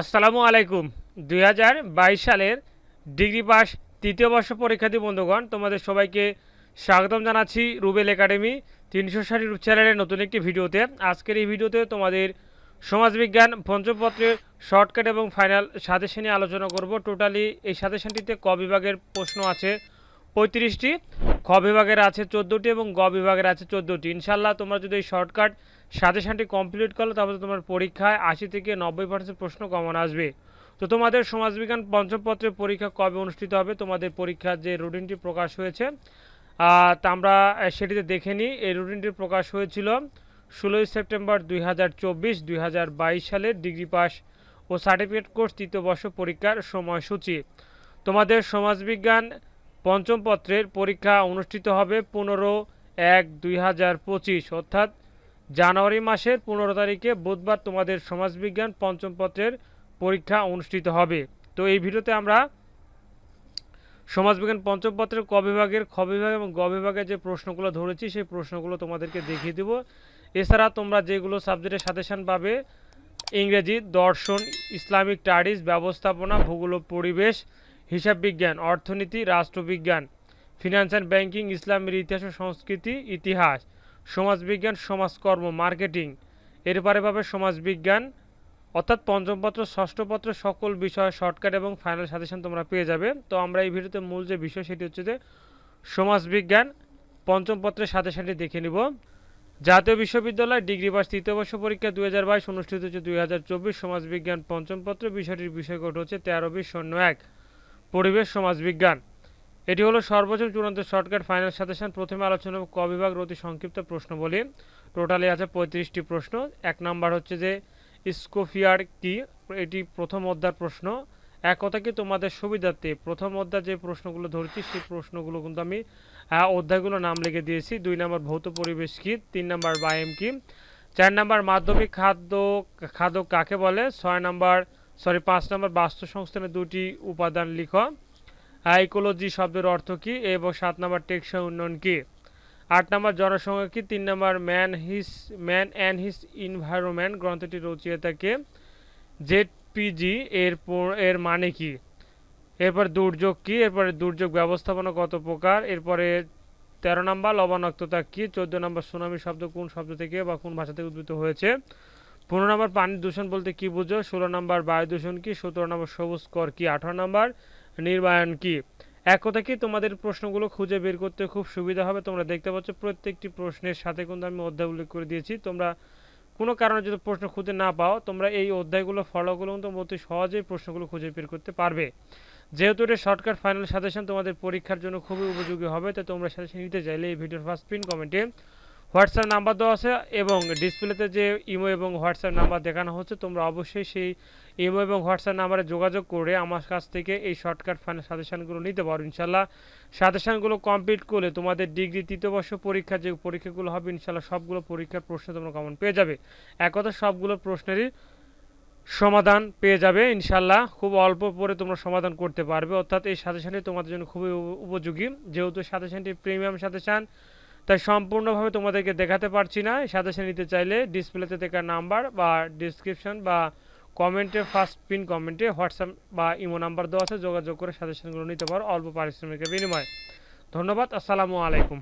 আসসালামু আলাইকুম। দুই হাজার বাইশ সালের ডিগ্রি পাস তৃতীয় বর্ষ পরীক্ষার্থী বন্ধুগণ, তোমাদের সবাইকে স্বাগতম জানাচ্ছি রুবেল একাডেমি তিনশো ষাট ইউটিউব চ্যানেলের নতুন একটি ভিডিওতে। আজকের এই ভিডিওতে তোমাদের সমাজবিজ্ঞান পঞ্চমপত্রের শর্টকাট এবং ফাইনাল সাজেশন আলোচনা করব। টোটালি এই সাজেশনটিতে ক বিভাগের প্রশ্ন আছে পঁয়ত্রিশটি, খ বিভাগের আছে চোদ্দোটি এবং গ বিভাগের আছে চোদ্দোটি। ইনশাল্লাহ তোমরা যদি এই শর্টকাট সাজেশনটি কমপ্লিট করো তাহলে তোমার পরীক্ষায় আশি থেকে নব্বই পার্সেন্ট প্রশ্ন কমন আসবে। তো তোমাদের সমাজবিজ্ঞান পঞ্চম পত্রের পরীক্ষা কবে অনুষ্ঠিত হবে? তোমাদের পরীক্ষার যে রুটিনটি প্রকাশ হয়েছে তা আমরা সেটিতে দেখে নিই। এই রুটিনটি প্রকাশ হয়েছিল ষোলোই সেপ্টেম্বর দুই হাজার চব্বিশ, দুই হাজার বাইশ সালের ডিগ্রি পাস ও সার্টিফিকেট কোর্স তৃতীয় বর্ষ পরীক্ষার সময়সূচি। তোমাদের সমাজবিজ্ঞান পঞ্চম পত্রের পরীক্ষা অনুষ্ঠিত হবে পনেরো এক দুই হাজার পঁচিশ, অর্থাৎ জানুয়ারি মাসের পনেরো তারিখে বুধবার তোমাদের সমাজবিজ্ঞান পঞ্চম পত্রের পরীক্ষা অনুষ্ঠিত হবে। তো এই ভিডিওতে আমরা সমাজবিজ্ঞান পঞ্চম পত্রের ক বিভাগের, খ বিভাগ এবং গ বিভাগের যে প্রশ্নগুলো ধরেছি, সেই প্রশ্নগুলো তোমাদেরকে দেখিয়ে দেব। এছাড়া তোমরা যেগুলো সাবজেক্টের সাজেশন পাবে, ইংরেজি, দর্শন, ইসলামিক স্টাডিজ, ব্যবস্থাপনা, ভূগোল পরিবেশ হিসাব বিজ্ঞান, অর্থনীতি, রাষ্ট্রবিজ্ঞান ফিনান্স অ্যান্ড ব্যাংকিং ইসলামের ইতিহাস ও সংস্কৃতি, ইতিহাস, সমাজবিজ্ঞান, সমাজকর্ম মার্কেটিং এরপরে পাবে সমাজবিজ্ঞান, অর্থাৎ পঞ্চম পত্র, ষষ্ঠ পত্র, সকল বিষয় শর্টকাট এবং ফাইনাল সাজেশন তোমরা পেয়ে যাবে। তো আমরা এই ভিডিওতে মূল যে বিষয় সেটি হচ্ছে যে সমাজবিজ্ঞান, পঞ্চম পত্রের সাজেশনটি দেখে নিব। জাতীয় বিশ্ববিদ্যালয় ডিগ্রি পাস তৃতীয় বর্ষ পরীক্ষা দুই হাজার বাইশ অনুষ্ঠিত হচ্ছে দুই হাজার চব্বিশ। সমাজবিজ্ঞান পঞ্চম পত্র, বিষয়টির বিষয়কট হচ্ছে তেরো, বিশ, শূন্য, এক। পরিবেশ সমাজবিজ্ঞান এটি হলো সর্বোচ্চ চূড়ান্ত শর্টকাট ফাইনাল সাজেশন। প্রথমে আলোচনা ক বিভাগ অতি সংক্ষিপ্ত প্রশ্ন বলি। টোটালি আছে পঁয়ত্রিশটি প্রশ্ন। এক নাম্বার হচ্ছে যে স্কোফিয়ার কি? এটি প্রথম অধ্যায়ের প্রশ্ন। এক কথা কি তোমাদের সুবিধার্থে প্রথম অধ্যায় যে প্রশ্নগুলো ধরছি, সেই প্রশ্নগুলো কিন্তু আমি অধ্যায়গুলো নাম লিখে দিয়েছি। দুই নাম্বার ভৌত পরিবেশ কি? তিন নাম্বার বায়াম কি? চার নাম্বার মাধ্যমিক খাদ্য খাদ্য কাকে বলে? ছয় নাম্বার সরি, পাঁচ নাম্বার বাস্তু সংস্থানের দুটি উপাদান লিখ। ইকোলজি শব্দের অর্থ কি এবং সাত নাম্বার টেকসই উন্নয়ন কি? আট নম্বর জনসংখ্যা কি? তিন number man his, man and his environment গ্রন্থটি রচয়িতাকে জেড পিজি এর এর মানে কি? এরপর দুর্যোগ কি? এরপরে দুর্যোগ ব্যবস্থাপনা কত প্রকার? এরপরে তেরো নাম্বার লবণাক্ততা কি? চোদ্দ নম্বর সুনামি শব্দ কোন শব্দ থেকে বা কোন ভাষা থেকে উদ্ভূত হয়েছে? পনেরো নম্বর পানি দূষণ বলতে কি বুঝো? ষোলো নম্বর বায়ু দূষণ কি? সতেরো নম্বর সবুজ কর কি? আঠারো নম্বর নির্বায়ন কি? এক কথা কি, তোমাদের প্রশ্নগুলো খুঁজে বের করতে খুব সুবিধা হবে। তোমরা দেখতে পাচ্ছ প্রত্যেকটি প্রশ্নের সাথে কিন্তু আমি অধ্যায় উল্লেখ করে দিয়েছি। তোমরা কোনো কারণে যদি প্রশ্ন খুঁজে না পাও, তোমরা এই অধ্যায়গুলো ফলো করলে কিন্তু অতি সহজেই প্রশ্নগুলো খুঁজে বের করতে পারবে। যেহেতু এটা শর্টকাট ফাইনাল সাজেশন তোমাদের পরীক্ষার জন্য খুবই উপযোগী হবে। তাই তোমরা সাজেশন নিতে চাইলে এই ভিডিওর ফার্স্ট পিন কমেন্টে হোয়াটসঅ্যাপ নাম্বার দেওয়া আছে এবং ডিসপ্লেতে যে ইমো এবং হোয়াটসঅ্যাপ নাম্বার দেখানো হচ্ছে, তোমরা অবশ্যই সেই ইমো এবং হোয়াটসঅ্যাপ নাম্বারে যোগাযোগ করে আমার কাছ থেকে এই শর্টকাট ফাইনাল সাজেশানগুলো নিতে পারো। ইনশাল্লাহ সাজেশানগুলো কমপ্লিট করলে তোমাদের ডিগ্রি তৃতীয় বর্ষ পরীক্ষা, যে পরীক্ষাগুলো হবে ইনশাল্লাহ সবগুলো পরীক্ষার প্রশ্ন তোমরা কমন পেয়ে যাবে। এক কথা, সবগুলো প্রশ্নেরই সমাধান পেয়ে যাবে ইনশাল্লাহ খুব অল্প পরে তোমরা সমাধান করতে পারবে। অর্থাৎ এই সাজেশনটি তোমাদের জন্য খুবই উপযোগী। যেহেতু সাজেশনটি প্রিমিয়াম সাজেশন তাই সম্পূর্ণভাবে তোমাদেরকে দেখাতে পারছি না। সাজেশন নিতে চাইলে ডিসপ্লেতে দেখা নাম্বার বা ডিসক্রিপশন বা কমেন্টে ফার্স্ট পিন কমেন্টে, হোয়াটসঅ্যাপ বা ইমো নাম্বার দেওয়া আছে। যোগাযোগ করে সাজেশনগুলো নিতে পারো অল্প পারিশ্রমিকের বিনিময়ে। ধন্যবাদ, আসসালামু আলাইকুম।